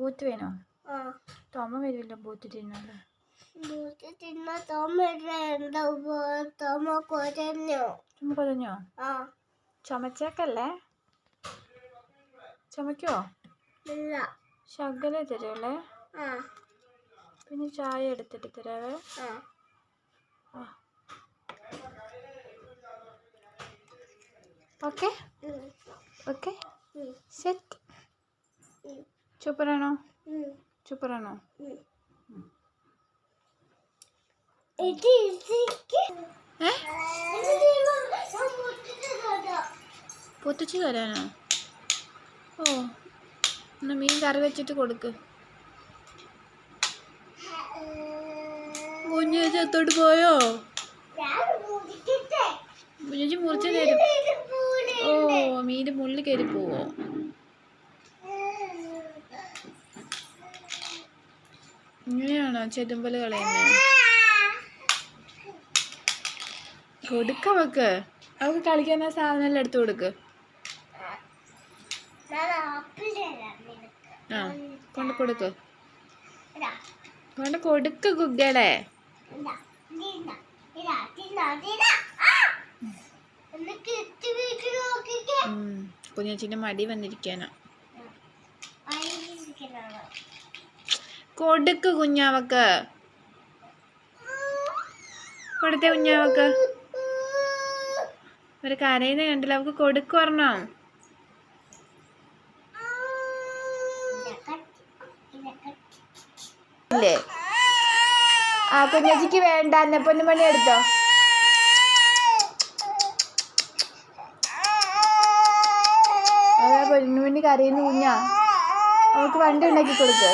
Booth വേണോ? തോമ വരുമല്ലോ booth തിന്നാലോ booth തിന്ന തോമ എന്താ തോമ കുറഞ്ഞു ചുമ കൊതഞ്ഞോ ആ. ചുമച്ചേക്കല്ലേ? ചുമക്കോ ഇല്ല. ശകലേ തരുമല്ലേ പിന്നെ ചായ എടുത്തിട്ട് തരാവേ. ഓക്കെ. ഓക്കെ. സെറ്റ്. മുട്ടിട്ട് തൊടാ. പൊത്തിച്ച് തരാനോ ഓ എന്നാ മീൻ കറി വെച്ചിട്ട് കൊടുക്ക്. കുഞ്ഞേച്ചി അത്തോട്ട് പോയോ. കുഞ്ഞേച്ചി മുറിച്ച് തരും ഓ മീൻ മുള്ളിൽ കയറി പോവോ? ഇങ്ങനെയാണോ? ചെതുമ്പൽ കളയുന്നത് കൊടുക്ക അവക്ക്. അവക്ക് കളിക്കാൻ ആ സാധനം എല്ലാം എടുത്തു കൊടുക്ക്. ആ കൊണ്ട് കൊടുക്ക്. കൊണ്ട് കൊടുക്ക് കുഗ്ഗടെ. കുഞ്ഞേച്ചിന്റെ മടി വന്നിരിക്കാനാ. കൊടുക്ക് കുഞ്ഞാവക്ക്. കൊടുത്തേ കുഞ്ഞാവക്ക്. ഒരു കരയുന്ന കണ്ടില്ല അവക്ക് കൊടുക്കു പറഞ്ഞോ. ആ കുഞ്ഞേച്ചിക്ക് വേണ്ട. എന്നെ പൊന്നുമണി എടുത്തോ? അതാ പൊന്നുമണി കരയുന്ന കുഞ്ഞാ. അവക്ക് വണ്ടി ഉണ്ടാക്കി കൊടുക്ക്.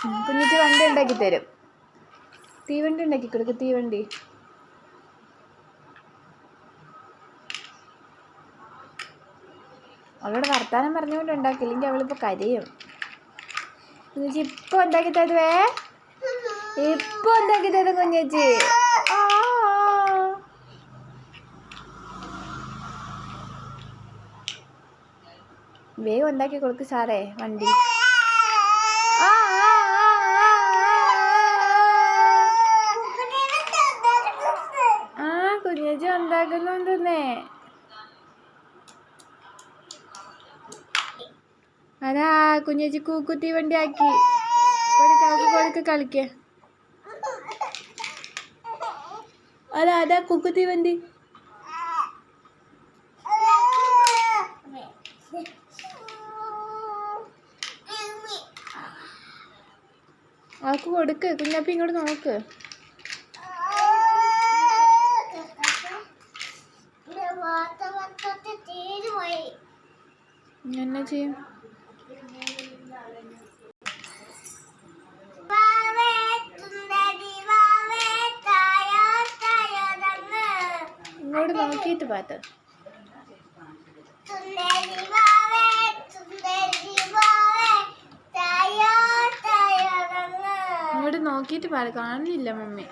കുഞ്ഞിക്ക് വണ്ടി ഉണ്ടാക്കി തരും. തീവണ്ടി ഉണ്ടാക്കി കൊടുക്ക് തീവണ്ടി. അവളോട് വർത്താനം പറഞ്ഞുകൊണ്ട് ഉണ്ടാക്കില്ലെങ്കിൽ അവളിപ്പോൾ കരയും. കുഞ്ഞേച്ചി ഇപ്പൊ ഉണ്ടാക്കി തരുവേ? ഇപ്പൊ ഉണ്ടാക്കി തരും കുഞ്ഞേച്ചി. വേഗം ഉണ്ടാക്കി കൊടുക്ക് സാറേ വണ്ടി ആ, ആ, ആ, ആ, ആ. ആ കുഞ്ഞേച്ചി ഉണ്ടാക്കുന്നുണ്ടെന്നേ അതാ കുഞ്ഞേച്ചി കൂക്കുത്തി വണ്ടി ആക്കി കൊടുക്ക കളിക്ക അതാ അതാ കുക്കുത്തി വണ്ടി. അവക്ക് കൊടുക്ക് കുഞ്ഞപ്പി ഇങ്ങോട്ട് നോക്ക്. എന്നാ ചെയ്യും? ഇങ്ങോട്ട് നോക്കിയിട്ട് പാട്ട് ഇങ്ങോട്ട് നോക്കിയിട്ട് പാട് കാണുന്നില്ല മമ്മി.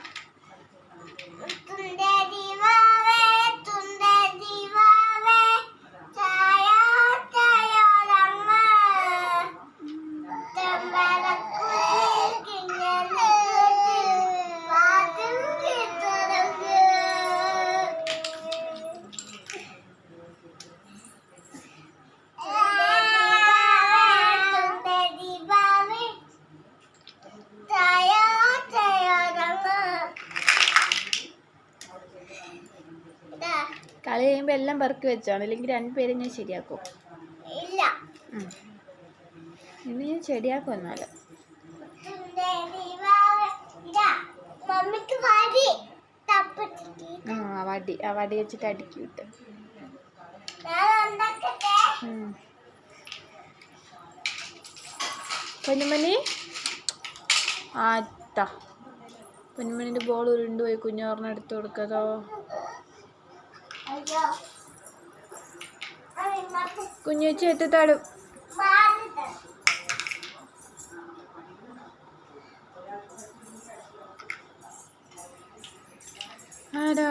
കളി കഴിയുമ്പോൾ എല്ലാം പെറുക്കി വെച്ചാണ് അല്ലെങ്കിൽ രണ്ടുപേരും ഞാൻ ശരിയാക്കും. ഇല്ല. ഇന്ന് ഞാൻ ശരിയാക്കും എന്നാൽ വടി ആ വടി ആ വടി വെച്ചിട്ട് അടുക്കി വിട്ട്. പൊന്നുമണി? ആറ്റാ പൊന്നുമണിന്റെ ബോൾ ഉരുണ്ടുപോയി കുഞ്ഞോറിന് എടുത്തു കൊടുക്കതോ അയ്യോ അത് ഇങ്ങോട്ട് കുഞ്ഞുവെച്ച് എത്തത്താടും മാറിട്ട് ആടാ